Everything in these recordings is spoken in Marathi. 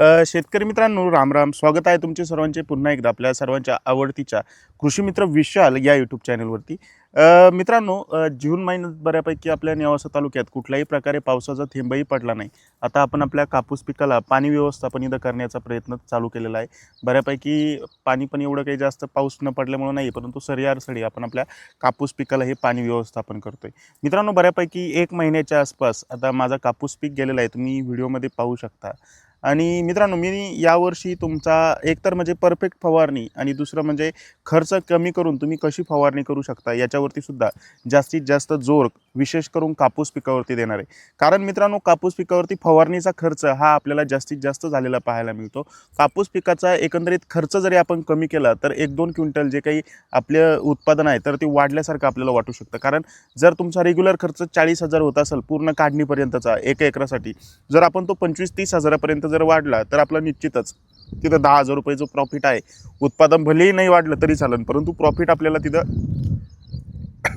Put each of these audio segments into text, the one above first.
शेतकरी मित्रांनो राम राम. स्वागत आहे तुमचे सर्वांचे पुन्हा एकदा आपल्या सर्वांच्या आवडतीच्या कृषी मित्र विशाल या यूट्यूब चॅनलवरती मित्रांनो जून महिन्यात बऱ्यापैकी आपल्या नेवासा तालुक्यात कुठल्याही प्रकारे पावसाचा थेंबही पडला नाही. आता आपण आपल्या कापूस पिकाला पाणी व्यवस्थापन इथं करण्याचा प्रयत्न चालू केलेला आहे. बऱ्यापैकी पाणी पण एवढं काही जास्त पाऊस न पडल्यामुळं नाही परंतु सरी आपण आपल्या कापूस पिकाला हे पाणी व्यवस्थापन करतोय. मित्रांनो बऱ्यापैकी एक महिन्याच्या आसपास आता माझा कापूस पीक गेलेला आहे. तुम्ही व्हिडिओमध्ये पाहू शकता. आणि मित्रांनो मी यावर्षी तुमचा एकतर म्हणजे परफेक्ट फवारणी आणि दुसरं म्हणजे खर्च कमी करून तुम्ही कशी फवारणी करू शकता याच्यावरती सुद्धा जास्तीत जास्त जोर विशेष करून कापूस पिकावरती देणार आहे. कारण मित्रांनो कापूस पिकावरती फवारणीचा खर्च हा आपल्याला जास्तीत जास्त झालेला पाहायला मिळतो. कापूस पिकाचा एकंदरीत खर्च जरी आपण कमी केला तर एक दोन क्विंटल जे काही आपलं उत्पादन आहे तर ते वाढल्यासारखं आपल्याला वाटू शकतं. कारण जर तुमचा रेग्युलर खर्च चाळीस हजार होत असेल पूर्ण काढणीपर्यंतचा एका एकरासाठी जर आपण तो पंचवीस तीस हजारापर्यंत जर वाढला तर आपलं निश्चितच तिथं दहा हजार रुपये जो प्रॉफिट आहे उत्पादन भलेही नाही वाढलं तरी चालेल परंतु प्रॉफिट आपल्याला तिथं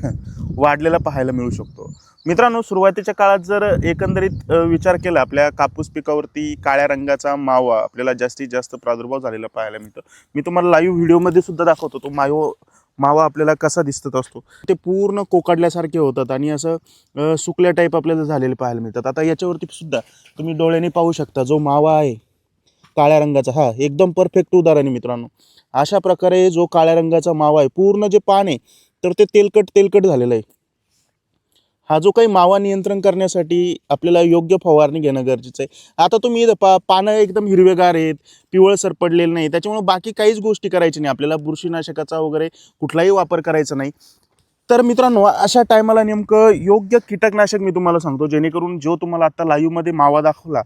वाढलेला पाहायला मिळू शकतो. मित्रांनो सुरुवातीच्या काळात जर एकंदरीत विचार केला आपल्या कापूस पिकावरती काळ्या रंगाचा मावा आपल्याला जास्तीत जास्त प्रादुर्भाव झालेला पाहायला मिळतो. मी तुम्हाला लाईव्ह व्हिडिओमध्ये सुद्धा दाखवतो तो मायो मावा आपल्याला कसा दिसत असतो. ते पूर्ण कोकाडल्यासारखे होतात आणि असं सुकल्या टाईप आपल्याला झालेले पाहायला मिळतात. आता याच्यावरती सुद्धा तुम्ही डोळ्याने पाहू शकता जो मावा आहे काळ्या रंगाचा. हा एकदम परफेक्ट उदाहरण आहे मित्रांनो. अशा प्रकारे जो काळ्या रंगाचा मावा आहे पूर्ण जे पान आहे तर ते तेलकट तेलकट झालेलं आहे. हा जो काही मावा नियंत्रण करण्यासाठी आपल्याला योग्य फवारणी घेणं गरजेचं आहे. आता तुम्ही पा पानं एकदम हिरवेगार आहेत पिवळ सरपडलेलं नाही त्याच्यामुळे बाकी काहीच गोष्टी करायची नाही. आपल्याला बुरशीनाशकाचा वगैरे कुठलाही वापर करायचा नाही. तर मित्रांनो अशा टायमाला नेमकं योग्य कीटकनाशक मी तुम्हाला सांगतो जेणेकरून जो तुम्हाला आता लाईव्हमध्ये मावा दाखवला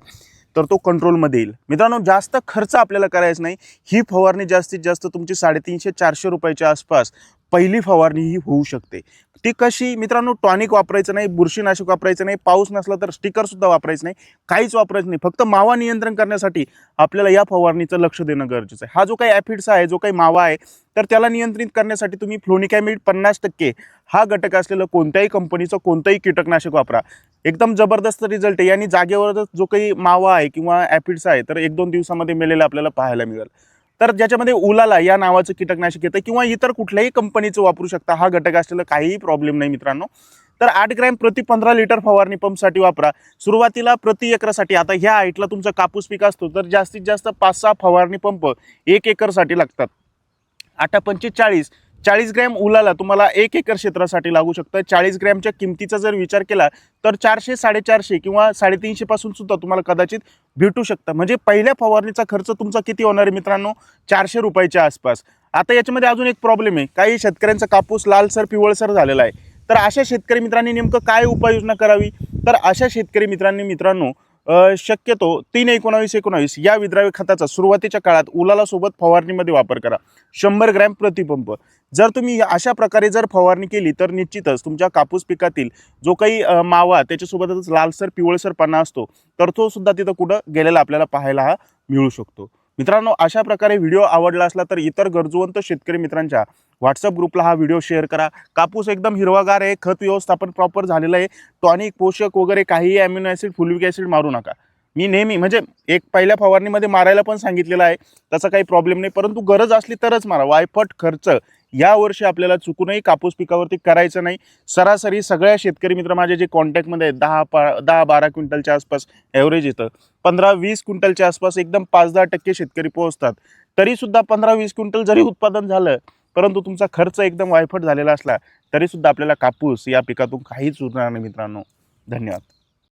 तर तो कंट्रोलमध्ये येईल. मित्रांनो जास्त खर्च आपल्याला करायचा नाही. ही फवारणी जास्तीत जास्त तुमची साडेतीनशे चारशे रुपयाच्या आसपास पहिली फवारणी ही होऊ शकते. ती कशी मित्रांनो टॉनिक वापरायचं नाही बुरशीनाशक वापरायचं नाही पाऊस नसला तर स्टिकरसुद्धा वापरायचं नाही काहीच वापरायचं नाही. फक्त मावा नियंत्रण करण्यासाठी आपल्याला या फवारणीचं लक्ष देणं गरजेचं आहे. हा जो काही ॲफिड्स आहे जो काही मावा आहे तर त्याला नियंत्रित करण्यासाठी तुम्ही फ्लोनिकॅमिड पन्नास टक्के हा घटक असलेलं कोणत्याही कंपनीचं कोणतंही कीटकनाशक वापरा. एकदम जबरदस्त रिझल्ट आहे. आणि जागेवरच जो काही मावा आहे किंवा ॲफिड्स आहे तर एक दोन दिवसामध्ये मेलेला आपल्याला पाहायला मिळेल. तर ज्याच्यामध्ये उलाला या नावाचं कीटकनाशक येतं किंवा इतर कुठल्याही कंपनीचं वापरू शकता हा घटक असलेला काहीही प्रॉब्लेम नाही मित्रांनो. तर आठ ग्रॅम प्रति पंधरा लिटर फवारणी पंपसाठी वापरा. सुरुवातीला प्रति एकरासाठी आता ह्या हाईटला तुमचा कापूस पीक असतो तर जास्तीत जास्त पाच सहा फवारणी पंप एक एकरसाठी लागतात. आठा पंचेचाळीस चाळीस ग्रॅम उलाला तुम्हाला एक एकर क्षेत्रासाठी लागू शकतं. चाळीस ग्रॅमच्या किमतीचा जर विचार केला तर चारशे साडेचारशे किंवा साडेतीनशेपासून सुद्धा तुम्हाला कदाचित भेटू शकतं. म्हणजे पहिल्या फवारणीचा खर्च तुमचा किती होणार आहे मित्रांनो? चारशे रुपयाच्या आसपास. आता याच्यामध्ये अजून एक प्रॉब्लेम आहे. काही शेतकऱ्यांचा कापूस लालसर पिवळसर झालेला आहे. तर अशा शेतकरी मित्रांनी नेमकं काय उपाययोजना करावी? तर अशा शेतकरी मित्रांनी मित्रांनो शक्यतो तीन एकोणावीस एकोणावीस या विद्राव्य खताचा सुरुवातीच्या काळात उलालासोबत फवारणीमध्ये वापर करा. शंभर ग्रॅम प्रतिपंप. जर तुम्ही अशा प्रकारे जर फवारणी केली तर निश्चितच तुमच्या कापूस पिकातील जो काही मावा त्याच्यासोबतच लालसर पिवळसरपणा असतो तर तो सुद्धा तिथं कुठं गेलेला आपल्याला पाहायला हा मिळू शकतो. मित्रांनो अशा प्रकारे व्हिडिओ आवडला असला तर इतर गरजूवंत शेतकरी मित्रांच्या व्हॉट्सअप ग्रुपला हा व्हिडिओ शेअर करा. कापूस एकदम हिरवागार आहे खत व्यवस्थापन प्रॉपर झालेलं आहे. टॉनिक पोषक वगैरे काहीही अमिनो ॲसिड फुलविक ॲसिड मारू नका. मी नेहमी म्हणजे एक पहिल्या फवारणीमध्ये मारायला पण सांगितलेलं आहे तसा काही प्रॉब्लेम नाही परंतु गरज असली तरच मारा. वायफट खर्च या वर्षी आपल्याला चुकूनही कापूस पिकावरती करायचं नाही. सरासरी सगळ्या शेतकरी मित्र माझे जे कॉन्टॅक्टमध्ये आहेत दहा पा दहा बारा क्विंटलच्या आसपास ॲव्हरेज येतं. पंधरा वीस क्विंटलच्या आसपास एकदम पाच दहा टक्के शेतकरी पोहोचतात. तरीसुद्धा पंधरा वीस क्विंटल जरी उत्पादन झालं परंतु तुमचा खर्च एकदम वायफट झालेला असला तरीसुद्धा आपल्याला कापूस या पिकातून काहीच उरणार नाही मित्रांनो. धन्यवाद.